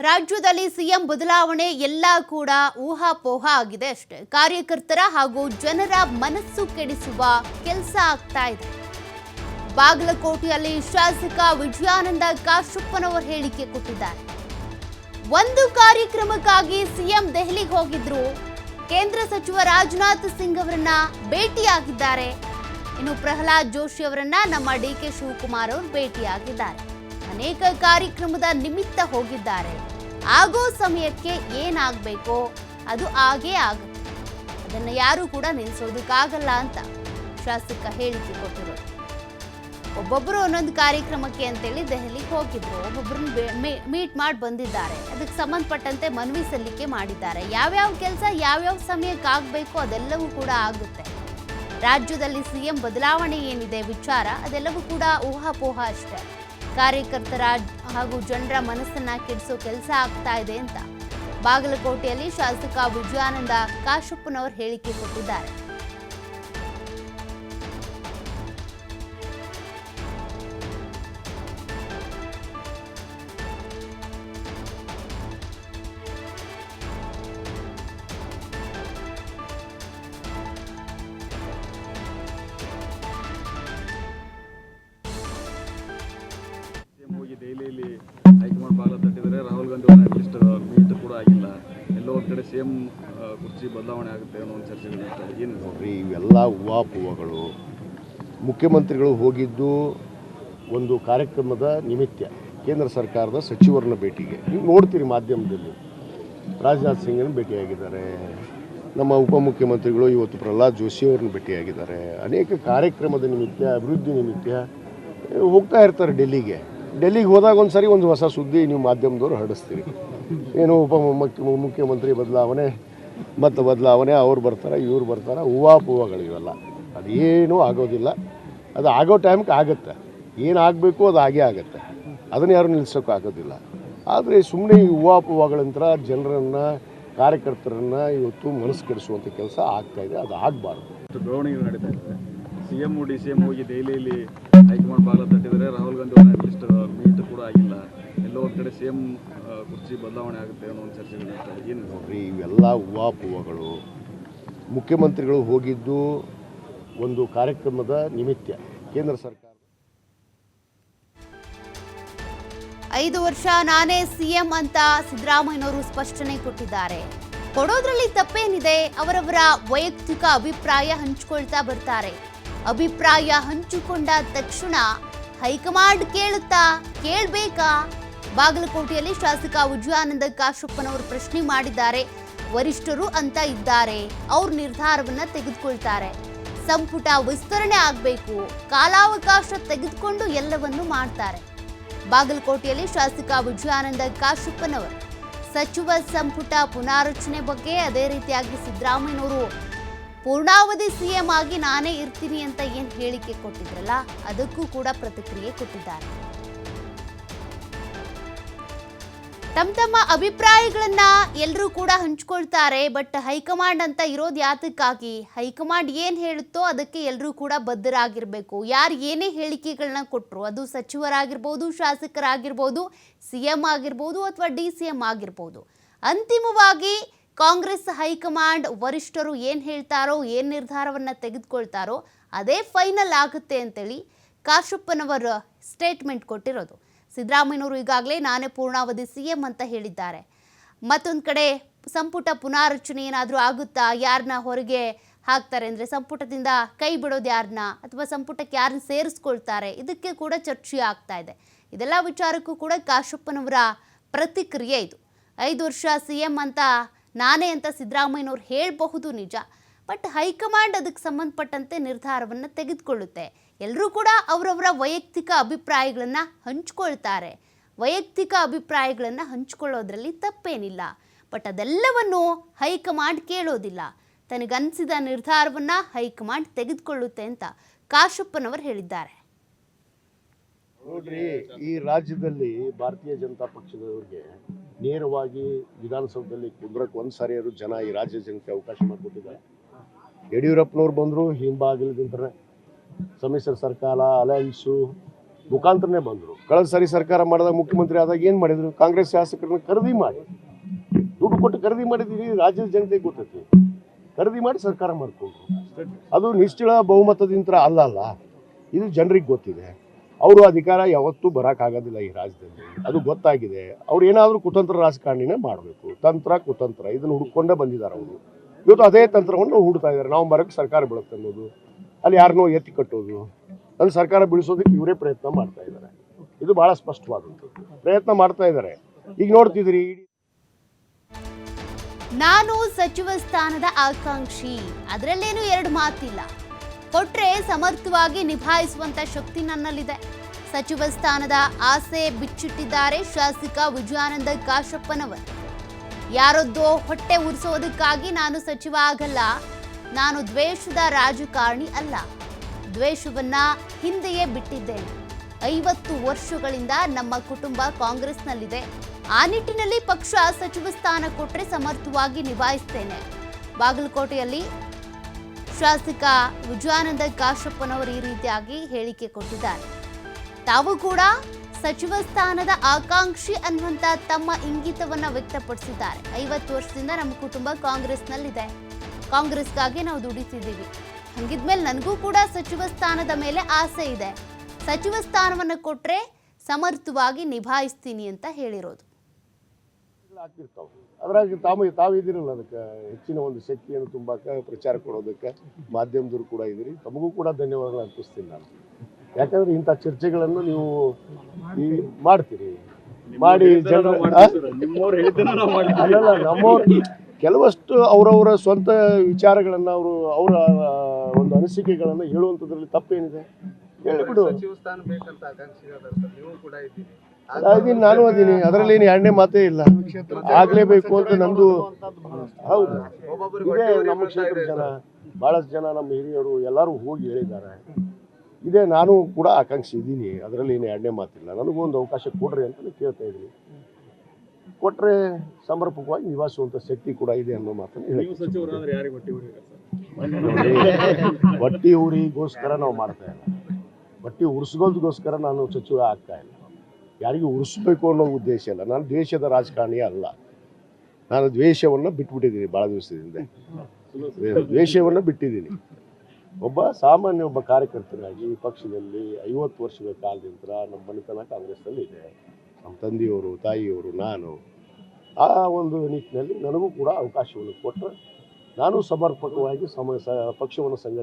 ರಾಜ್ಯದಲ್ಲಿ ಸಿಎಂ ಬದಲಾವಣೆ ಎಲ್ಲ ಕೂಡ ಊಹಾಪೋಹ ಆಗಿದೆ ಅಷ್ಟೇ. ಕಾರ್ಯಕರ್ತರ ಹಾಗೂ ಜನರ ಮನಸ್ಸು ಕೆಡಿಸುವ ಕೆಲಸ ಆಗ್ತಾ ಇದೆ. ಬಾಗಲಕೋಟೆಯಲ್ಲಿ ಶಾಸಕ ವಿಜಯಾನಂದ ಕಾಶಪ್ಪನವರ್ ಹೇಳಿಕೆ ಕೊಟ್ಟಿದ್ದಾರೆ. ಒಂದು ಕಾರ್ಯಕ್ರಮಕ್ಕಾಗಿ ಸಿಎಂ ದೆಹಲಿಗೆ ಹೋಗಿದ್ರು. ಕೇಂದ್ರ ಸಚಿವ ರಾಜನಾಥ್ ಸಿಂಗ್ ಅವರನ್ನ ಭೇಟಿಯಾಗಿದ್ದಾರೆ. ಇನ್ನು ಪ್ರಹ್ಲಾದ್ ಜೋಶಿ ಅವರನ್ನ ನಮ್ಮ ಡಿ ಕೆ ಶಿವಕುಮಾರ್ ಅವರು ಭೇಟಿಯಾಗಿದ್ದಾರೆ. ಅನೇಕ ಕಾರ್ಯಕ್ರಮದ ನಿಮಿತ್ತ ಹೋಗಿದ್ದಾರೆ. ಆಗೋ ಸಮಯಕ್ಕೆ ಏನಾಗಬೇಕೋ ಅದು ಆಗೇ ಆಗುತ್ತೆ. ಅದನ್ನು ಯಾರೂ ಕೂಡ ನಿಲ್ಲಿಸೋದಕ್ಕಾಗಲ್ಲ ಅಂತ ಶಾಸಕ ಹೇಳಿಕೆ ಕೊಟ್ಟಿರೋದು ಒಬ್ಬೊಬ್ಬರು ಒಂದೊಂದು ಕಾರ್ಯಕ್ರಮಕ್ಕೆ ಅಂತೇಳಿ ದೆಹಲಿಗೆ ಹೋಗಿದ್ರು. ಒಬ್ಬೊಬ್ಬರನ್ನ ಮೀಟ್ ಮಾಡಿ ಬಂದಿದ್ದಾರೆ. ಅದಕ್ಕೆ ಸಂಬಂಧಪಟ್ಟಂತೆ ಮನವಿ ಸಲ್ಲಿಕೆ ಮಾಡಿದ್ದಾರೆ. ಯಾವ್ಯಾವ ಕೆಲಸ, ಯಾವ್ಯಾವ ಸಮಯಕ್ಕೆ ಆಗಬೇಕು ಅದೆಲ್ಲವೂ ಕೂಡ ಆಗುತ್ತೆ. ರಾಜ್ಯದಲ್ಲಿ ಸಿಎಂ ಬದಲಾವಣೆ ಏನಿದೆ ವಿಚಾರ ಅದೆಲ್ಲವೂ ಕೂಡ ಊಹಾಪೋಹ ಅಷ್ಟೇ. ಕಾರ್ಯಕರ್ತರ ಹಾಗೂ ಜನರ ಮನಸ್ಸನ್ನ ಕೆಡಿಸೋ ಕೆಲಸ ಆಗ್ತಾ ಇದೆ ಅಂತ. ಬಾಗಲಕೋಟೆಯಲ್ಲಿ ಶಾಸಕ ವಿಜಯಾನಂದ ಕಾಶಪ್ಪನವರು ಹೇಳಿಕೆ ಕೊಟ್ಟಿದ್ದಾರೆ. ಇಲ್ಲಿ ಹೈಕಮಾಂಡ್ ಬಾಗಿಲ ತಟ್ಟಿದರೆ ರಾಹುಲ್ ಗಾಂಧಿ ಅವರ ಅಟ್ಲೀಸ್ಟ್ ಮೀಟ್ ಕೂಡ ಆಗಿಲ್ಲ. ಎಲ್ಲೋ ಒಂದು ಕಡೆ ಸೇಮ್ ಕುರ್ಚಿ ಬದಲಾವಣೆ ಆಗುತ್ತೆ ಅನ್ನೋ ಒಂದು ಚರ್ಚೆ ಏನು ನೋಡ್ರಿ, ಇವೆಲ್ಲ ಹೂವಾಪೂವಗಳು ಮುಖ್ಯಮಂತ್ರಿಗಳು ಹೋಗಿದ್ದು ಒಂದು ಕಾರ್ಯಕ್ರಮದ ನಿಮಿತ್ತ ಕೇಂದ್ರ ಸರ್ಕಾರದ ಸಚಿವರನ್ನ ಭೇಟಿಗೆ. ನೀವು ನೋಡ್ತೀರಿ ಮಾಧ್ಯಮದಲ್ಲಿ. ರಾಜನಾಥ್ ಸಿಂಗನ್ನು ಭೇಟಿಯಾಗಿದ್ದಾರೆ. ನಮ್ಮ ಉಪಮುಖ್ಯಮಂತ್ರಿಗಳು ಇವತ್ತು ಪ್ರಹ್ಲಾದ್ ಜೋಶಿ ಅವ್ರನ್ನ ಭೇಟಿಯಾಗಿದ್ದಾರೆ. ಅನೇಕ ಕಾರ್ಯಕ್ರಮದ ನಿಮಿತ್ತ, ಅಭಿವೃದ್ಧಿ ನಿಮಿತ್ತ ಹೋಗ್ತಾ ಇರ್ತಾರೆ ಡೆಲ್ಲಿಗೆ. ಡೆಲ್ಲಿಗೆ ಹೋದಾಗ ಒಂದು ಸರಿ ಒಂದು ಹೊಸ ಸುದ್ದಿ ನೀವು ಮಾಧ್ಯಮದವರು ಹರಡಿಸ್ತೀರಿ. ಏನು ಉಪ ಮುಖ್ಯ ಮುಖ್ಯಮಂತ್ರಿ ಬದಲಾವಣೆ ಮತ್ತು ಬದಲಾವಣೆ, ಅವ್ರು ಬರ್ತಾರೆ, ಇವ್ರು ಬರ್ತಾರೆ ಹೂವಾಪೂವಗಳು ಇವೆಲ್ಲ. ಅದೇನೂ ಆಗೋದಿಲ್ಲ. ಅದು ಆಗೋ ಟೈಮ್ಗೆ ಆಗುತ್ತೆ. ಏನು ಆಗಬೇಕು ಅದು ಆಗೇ ಆಗುತ್ತೆ. ಅದನ್ನು ಯಾರು ನಿಲ್ಸೋಕೆ ಆಗೋದಿಲ್ಲ. ಆದರೆ ಸುಮ್ಮನೆ ಈ ಹೂವಾಪೂವಗಳಂತರ ಜನರನ್ನು, ಕಾರ್ಯಕರ್ತರನ್ನು ಇವತ್ತು ಮನಸ್ಸು ಕೆಡಿಸುವಂಥ ಕೆಲಸ ಆಗ್ತಾಯಿದೆ ಅದು ಆಗಬಾರ್ದು. ಬೆಳವಣಿಗೆ ನಡೀತಾ ಇದೆ. ಸಿಎಂ ಡಿ ಸಿ ಎಂ ಹೋಗಿ ದೆಹಲಿಯಲ್ಲಿ ಹೈಕಮಾಂಡ್ ಬಾಗಿಲ ತಟ್ಟಿದರೆ ರಾಹುಲ್ ಗಾಂಧಿ ಕಡೆ ಸೇಮ್ ಕುರ್ಚಿ ಬದಲಾವಣೆ ಆಗುತ್ತೆ ಅನ್ನೋ ಒಂದು ಚರ್ಚೆ ನಡೀತಾ ಇದೆ. ಏನು ನೋಡ್ರಿ ಇವೆಲ್ಲ ಹೂವಾಪೂವಗಳು ಮುಖ್ಯಮಂತ್ರಿಗಳು ಹೋಗಿದ್ದು ಒಂದು ಕಾರ್ಯಕ್ರಮದ ನಿಮಿತ್ತ. ಕೇಂದ್ರ ಸರ್ಕಾರ ಐದು ವರ್ಷ ನಾನೇ ಸಿಎಂ ಅಂತ ಸಿದ್ದರಾಮಯ್ಯನವರು ಸ್ಪಷ್ಟನೆ ಕೊಟ್ಟಿದ್ದಾರೆ. ಕೊಡೋದ್ರಲ್ಲಿ ತಪ್ಪೇನಿದೆ ಅವರವರ ವೈಯಕ್ತಿಕ ಅಭಿಪ್ರಾಯ ಹಂಚಿಕೊಳ್ತಾ ಬರ್ತಾರೆ. ಅಭಿಪ್ರಾಯ ಹಂಚಿಕೊಂಡ ತಕ್ಷಣ ಹೈಕಮಾಂಡ್ ಕೇಳುತ್ತಾ ಕೇಳ್ಬೇಕಾ? ಬಾಗಲಕೋಟೆಯಲ್ಲಿ ಶಾಸಕ ಉಜ್ವಾನಂದ ಕಾಶಪ್ಪನವರು ಪ್ರಶ್ನೆ ಮಾಡಿದ್ದಾರೆ. ವರಿಷ್ಠರು ಅಂತ ಇದ್ದಾರೆ. ಅವ್ರ ನಿರ್ಧಾರವನ್ನ ತೆಗೆದುಕೊಳ್ತಾರೆ. ಸಂಪುಟ ವಿಸ್ತರಣೆ ಆಗಬೇಕು. ಕಾಲಾವಕಾಶ ತೆಗೆದುಕೊಂಡು ಎಲ್ಲವನ್ನು ಮಾಡ್ತಾರೆ. ಬಾಗಲಕೋಟೆಯಲ್ಲಿ ಶಾಸಕ ವಿಜಯಾನಂದ ಕಾಶಪ್ಪನವರು. ಸಚಿವ ಸಂಪುಟ ಪುನಾರಚನೆ ಬಗ್ಗೆ ಅದೇ ರೀತಿಯಾಗಿ ಸಿದ್ದರಾಮಯ್ಯನವರು, ಪೂರ್ಣಾವಧಿ ಸಿಎಂ ಆಗಿ ನಾನೇ ಇರ್ತೀನಿ ಅಂತ ಏನು ಹೇಳಿಕೆ ಕೊಟ್ಟಿದ್ರಲ್ಲ, ಅದಕ್ಕೂ ಕೂಡ ಪ್ರತಿಕ್ರಿಯೆ ಕೊಟ್ಟಿದ್ದಾರೆ. ತಮ್ಮ ತಮ್ಮ ಅಭಿಪ್ರಾಯಗಳನ್ನ ಎಲ್ಲರೂ ಕೂಡ ಹಂಚ್ಕೊಳ್ತಾರೆ, ಬಟ್ ಹೈಕಮಾಂಡ್ ಅಂತ ಇರೋದು ಯಾತಕ್ಕಾಗಿ? ಹೈಕಮಾಂಡ್ ಏನ್ ಹೇಳುತ್ತೋ ಅದಕ್ಕೆ ಎಲ್ಲರೂ ಕೂಡ ಬದ್ಧರಾಗಿರ್ಬೇಕು. ಯಾರು ಏನೇ ಹೇಳಿಕೆಗಳನ್ನ ಕೊಟ್ಟರು ಅದು ಸಚಿವರಾಗಿರ್ಬೋದು, ಶಾಸಕರಾಗಿರ್ಬೋದು, ಸಿ ಎಂ ಆಗಿರ್ಬೋದು ಅಥವಾ ಡಿ ಸಿ ಎಂ ಆಗಿರ್ಬೋದು. ಅಂತಿಮವಾಗಿ ಕಾಂಗ್ರೆಸ್ ಹೈಕಮಾಂಡ್ ವರಿಷ್ಠರು ಏನು ಹೇಳ್ತಾರೋ, ಏನು ನಿರ್ಧಾರವನ್ನು ತೆಗೆದುಕೊಳ್ತಾರೋ, ಅದೇ ಫೈನಲ್ ಆಗುತ್ತೆ ಅಂತೇಳಿ ಕಾಶಪ್ಪನವರ ಸ್ಟೇಟ್ಮೆಂಟ್ ಕೊಟ್ಟಿರೋದು. ಸಿದ್ದರಾಮಯ್ಯನವರು ಈಗಾಗಲೇ ನಾನೇ ಪೂರ್ಣಾವಧಿ ಸಿ ಎಂ ಅಂತ ಹೇಳಿದ್ದಾರೆ. ಮತ್ತೊಂದು ಕಡೆ ಸಂಪುಟ ಪುನಾರಚನೆ ಏನಾದರೂ ಆಗುತ್ತಾ? ಯಾರನ್ನ ಹೊರಗೆ ಹಾಕ್ತಾರೆ ಅಂದರೆ ಸಂಪುಟದಿಂದ ಕೈ ಬಿಡೋದು ಯಾರನ್ನ ಅಥವಾ ಸಂಪುಟಕ್ಕೆ ಯಾರನ್ನ ಸೇರಿಸ್ಕೊಳ್ತಾರೆ? ಇದಕ್ಕೆ ಕೂಡ ಚರ್ಚೆ ಆಗ್ತಾ ಇದೆ. ಇದೆಲ್ಲ ವಿಚಾರಕ್ಕೂ ಕೂಡ ಕಾಶಪ್ಪನವರ ಪ್ರತಿಕ್ರಿಯೆ ಇದು. ಐದು ವರ್ಷ ಸಿ ಎಂ ಅಂತ ನಾನೇ ಅಂತ ಸಿದ್ದರಾಮಯ್ಯನವ್ರು ಹೇಳಬಹುದು ನಿಜ. ಬಟ್ ಹೈಕಮಾಂಡ್ ಅದಕ್ಕೆ ಸಂಬಂಧಪಟ್ಟಂತೆ ನಿರ್ಧಾರವನ್ನು ತೆಗೆದುಕೊಳ್ಳುತ್ತೆ. ಎಲ್ಲರೂ ಕೂಡ ಅವರವರ ವೈಯಕ್ತಿಕ ಅಭಿಪ್ರಾಯಗಳನ್ನು ಹಂಚ್ಕೊಳ್ತಾರೆ. ವೈಯಕ್ತಿಕ ಅಭಿಪ್ರಾಯಗಳನ್ನು ಹಂಚ್ಕೊಳ್ಳೋದ್ರಲ್ಲಿ ತಪ್ಪೇನಿಲ್ಲ. ಬಟ್ ಅದೆಲ್ಲವನ್ನು ಹೈಕಮಾಂಡ್ ಕೇಳೋದಿಲ್ಲ. ತನಗನ್ಸಿದ ನಿರ್ಧಾರವನ್ನು ಹೈಕಮಾಂಡ್ ತೆಗೆದುಕೊಳ್ಳುತ್ತೆ ಅಂತ ಕಾಶಪ್ಪನವರು ಹೇಳಿದ್ದಾರೆ. ನೋಡ್ರಿ, ಈ ರಾಜ್ಯದಲ್ಲಿ ಭಾರತೀಯ ಜನತಾ ಪಕ್ಷದವ್ರಿಗೆ ನೇರವಾಗಿ ವಿಧಾನಸೌಧದಲ್ಲಿ ಕುಂದ್ರಕ್ಕೆ ಒಂದು ಸಾರಿಯಾರು ಜನ ಈ ರಾಜ್ಯ ಜನಕ್ಕೆ ಅವಕಾಶ ಮಾಡಿಕೊಟ್ಟಿದ್ದಾರೆ. ಯಡಿಯೂರಪ್ಪನವ್ರು ಬಂದರು ಹಿಂಬಾಗಿಲದಿಂದ್ರೆ ಸಮ್ಮಿಶ್ರ ಸರ್ಕಾರ, ಅಲಯನ್ಸು ಮುಖಾಂತರನೇ ಬಂದರು. ಕಳೆದ ಸರಿ ಸರ್ಕಾರ ಮಾಡಿದಾಗ ಮುಖ್ಯಮಂತ್ರಿ ಆದಾಗ ಏನು ಮಾಡಿದ್ರು? ಕಾಂಗ್ರೆಸ್ ಶಾಸಕರನ್ನ ಖರೀದಿ ಮಾಡಿ. ದುಡ್ಡು ಕೊಟ್ಟು ಖರೀದಿ ಮಾಡಿದ್ದೀವಿ ರಾಜ್ಯದ ಜನತೆಗೆ ಗೊತ್ತೈತಿ. ಖರೀದಿ ಮಾಡಿ ಸರ್ಕಾರ ಮಾಡಿಕೊಂಡ್ರು. ಅದು ನಿಶ್ಚಳ ಬಹುಮತದಿಂದ ಅಲ್ಲ ಅಲ್ಲ, ಇದು ಜನರಿಗೆ ಗೊತ್ತಿದೆ. ಅವರು ಅಧಿಕಾರ ಯಾವತ್ತೂ ಬರೋಕ್ಕಾಗೋದಿಲ್ಲ ಈ ರಾಜ್ಯದಲ್ಲಿ. ಅದು ಗೊತ್ತಾಗಿದೆ. ಅವ್ರು ಏನಾದರೂ ಕುತಂತ್ರ ರಾಜಕಾರಣಿನೇ ಮಾಡಬೇಕು. ತಂತ್ರ, ಕುತಂತ್ರ, ಇದನ್ನು ಹುಡ್ಕೊಂಡೇ ಬಂದಿದ್ದಾರೆ ಅವರು. ಇವತ್ತು ಅದೇ ತಂತ್ರವನ್ನು ಹುಡ್ತಾ ಇದ್ದಾರೆ. ನಾವು ಸರ್ಕಾರ ಬೀಳುತ್ತೆ ಅನ್ನೋದು. ಅಲ್ಲಿ ಯಾರನ್ನೋ ಎತ್ತಿ ಕಟ್ಟೋದು. ಅಲ್ಲಿ ಸರ್ಕಾರ ಬಿಡಿಸೋದಕ್ಕೆ ಇವರೇ ಪ್ರಯತ್ನ ಮಾಡ್ತಾ ಇದ್ದಾರೆ. ಇದು ಬಹಳ ಸ್ಪಷ್ಟವಾದಂಥದ್ದು. ಪ್ರಯತ್ನ ಮಾಡ್ತಾ ಇದ್ದಾರೆ. ಈಗ ನೋಡ್ತಿದ್ರಿ ನಾನು ಸಚಿವ ಸ್ಥಾನದ ಆಕಾಂಕ್ಷಿ. ಅದರಲ್ಲೇನು ಎರಡು ಮಾತಿಲ್ಲ. ಕೊಟ್ರೆ ಸಮರ್ಥವಾಗಿ ನಿಭಾಯಿಸುವಂತ ಶಕ್ತಿ ನನ್ನಲ್ಲಿದೆ. ಸಚಿವ ಸ್ಥಾನದ ಆಸೆ ಬಿಚ್ಚಿಟ್ಟಿದ್ದಾರೆ ಶಾಸಕ ವಿಜಯಾನಂದ ಕಾಶಪ್ಪನವರು. ಯಾರದ್ದೋ ಹೊಟ್ಟೆ ಉರಿಸೋದಕ್ಕಾಗಿ ನಾನು ಸಚಿವ ಆಗಲ್ಲ. ನಾನು ದ್ವೇಷದ ರಾಜಕಾರಣಿ ಅಲ್ಲ. ದ್ವೇಷವನ್ನ ಹಿಂದೆಯೇ ಬಿಟ್ಟಿದ್ದೇನೆ. ಐವತ್ತು ವರ್ಷಗಳಿಂದ ನಮ್ಮ ಕುಟುಂಬ ಕಾಂಗ್ರೆಸ್ನಲ್ಲಿದೆ. ಆ ನಿಟ್ಟಿನಲ್ಲಿ ಪಕ್ಷ ಸಚಿವ ಸ್ಥಾನ ಕೊಟ್ಟರೆ ಸಮರ್ಥವಾಗಿ ನಿಭಾಯಿಸ್ತೇನೆ. ಬಾಗಲಕೋಟೆಯಲ್ಲಿ ಶಾಸಕ ವಿಜಯಾನಂದ ಕಾಶಪ್ಪನವರು ಈ ರೀತಿಯಾಗಿ ಹೇಳಿಕೆ ಕೊಟ್ಟಿದ್ದಾರೆ. ತಾವು ಕೂಡ ಸಚಿವ ಸ್ಥಾನದ ಆಕಾಂಕ್ಷಿ ಅನ್ನುವಂತ ತಮ್ಮ ಇಂಗಿತವನ್ನ ವ್ಯಕ್ತಪಡಿಸಿದ್ದಾರೆ. ಐವತ್ತು ವರ್ಷದಿಂದ ನಮ್ಮ ಕುಟುಂಬ ಕಾಂಗ್ರೆಸ್ನಲ್ಲಿದೆ. ಕಾಂಗ್ರೆಸ್ಗಾಗಿ ನಾವು ದುಡಿತಿದ್ದೀವಿ ಹಂಗಿದ್ಮೇಲೆ ನನಗೂ ಕೂಡ ಸಚಿವ ಸ್ಥಾನದ ಮೇಲೆ ಆಸೆ ಇದೆ. ಸಚಿವ ಸ್ಥಾನವನ್ನು ಕೊಟ್ರೆ ಸಮರ್ಥವಾಗಿ ನಿಭಾಯಿಸ್ತೀನಿ ಅಂತ ಹೇಳಿರೋದು. ಅದ್ರಾಗ ತಾವು ತಾವಿದ್ದೀರಲ್ಲ ಅದಕ್ಕೆ ಹೆಚ್ಚಿನ ಒಂದು ಶಕ್ತಿಯನ್ನು ತುಂಬಾಕ ಪ್ರಚಾರ ಕೊಡೋದಕ್ಕೆ ಮಾಧ್ಯಮದವರು ಕೂಡ ಇದ್ದೀರಿ. ತಮಗೂ ಕೂಡ ಧನ್ಯವಾದಗಳು ಅರ್ಪಿಸ್ತೀನಿ ನಾನು. ಯಾಕಂದ್ರೆ ಇಂಥ ಚರ್ಚೆಗಳನ್ನು ನೀವು ಈ ಮಾಡ್ತೀರಿ. ಮಾಡಿ ಜನರು ನಮ್ಮವ್ರು ನಿಮ್ಮವ್ರು ಕೆಲವಷ್ಟು ಅವರವರ ಸ್ವಂತ ವಿಚಾರಗಳನ್ನು ಅವರು ಅವರ ಒಂದು ಅನಿಸಿಕೆಗಳನ್ನು ಹೇಳುವಂಥದ್ರಲ್ಲಿ ತಪ್ಪೇನಿದೆ. ಹೇಳಿಬಿಡು ಅದೀನಿ ನಾನು ಅದೀನಿ. ಅದರಲ್ಲಿ ಏನು ಎರಡನೇ ಮಾತೇ ಇಲ್ಲ. ಆಗಲೇಬೇಕು ಅಂತ ನಮ್ದು ಹೌದು. ಇದೇ ನಮ್ಮ ಕ್ಷೇತ್ರದ ಜನ. ಬಹಳಷ್ಟು ಜನ ನಮ್ಮ ಹಿರಿಯರು ಎಲ್ಲರೂ ಹೋಗಿ ಹೇಳಿದ್ದಾರೆ. ಇದೇ ನಾನು ಕೂಡ ಆಕಾಂಕ್ಷೆ ಇದ್ದೀನಿ ಅದರಲ್ಲಿ ಏನು ಎರಡನೇ ಮಾತಿಲ್ಲ. ನನಗೂ ಒಂದು ಅವಕಾಶ ಕೊಡ್ರಿ ಅಂತ ಕೇಳ್ತಾ ಇದ್ದೀನಿ. ಕೊಟ್ರೆ ಸಮರ್ಪಕವಾಗಿ ನಿಭಾಯಿಸುವಂಥ ಶಕ್ತಿ ಕೂಡ ಇದೆ ಅನ್ನೋ ಮಾತನ್ನು ಹೇಳಿ ಬಟ್ಟಿ ಊರಿಗೋಸ್ಕರ ನಾವು ಮಾಡ್ತಾ ಇಲ್ಲ. ಬಟ್ಟಿ ಉರ್ಸ್ಗೋದಕ್ಕೋಸ್ಕರ ನಾನು ಸಚಿವ ಆಗ್ತಾ ಇಲ್ಲ. ಯಾರಿಗೂ ಉರಿಸ್ಬೇಕು ಅನ್ನೋ ಉದ್ದೇಶ ಇಲ್ಲ. ನಾನು ದ್ವೇಷದ ರಾಜಕಾರಣಿ ಅಲ್ಲ. ನಾನು ದ್ವೇಷವನ್ನು ಬಿಟ್ಬಿಟ್ಟಿದ್ದೀನಿ ಭಾಳ ದಿವಸದಿಂದ. ದ್ವೇಷವನ್ನು ಬಿಟ್ಟಿದ್ದೀನಿ. ಒಬ್ಬ ಸಾಮಾನ್ಯ ಒಬ್ಬ ಕಾರ್ಯಕರ್ತನಾಗಿ ಈ ಪಕ್ಷದಲ್ಲಿ ಐವತ್ತು ವರ್ಷಗಳ ಕಾಲದಿಂದ ನಮ್ಮ ಮನೆತನ ಕಾಂಗ್ರೆಸ್ನಲ್ಲಿ ಇದೆ. ನಮ್ಮ ತಂದೆಯವರು ತಾಯಿಯವರು ನಾನು ಆ ಒಂದು ನಿಟ್ಟಿನಲ್ಲಿ ನನಗೂ ಕೂಡ ಅವಕಾಶವನ್ನು ಕೊಟ್ಟರೆ. ನಾನು ಸಮರ್ಪಕವಾಗಿ ಸಮ ಸ ಪಕ್ಷವನ್ನು ಸಂಘಟನೆ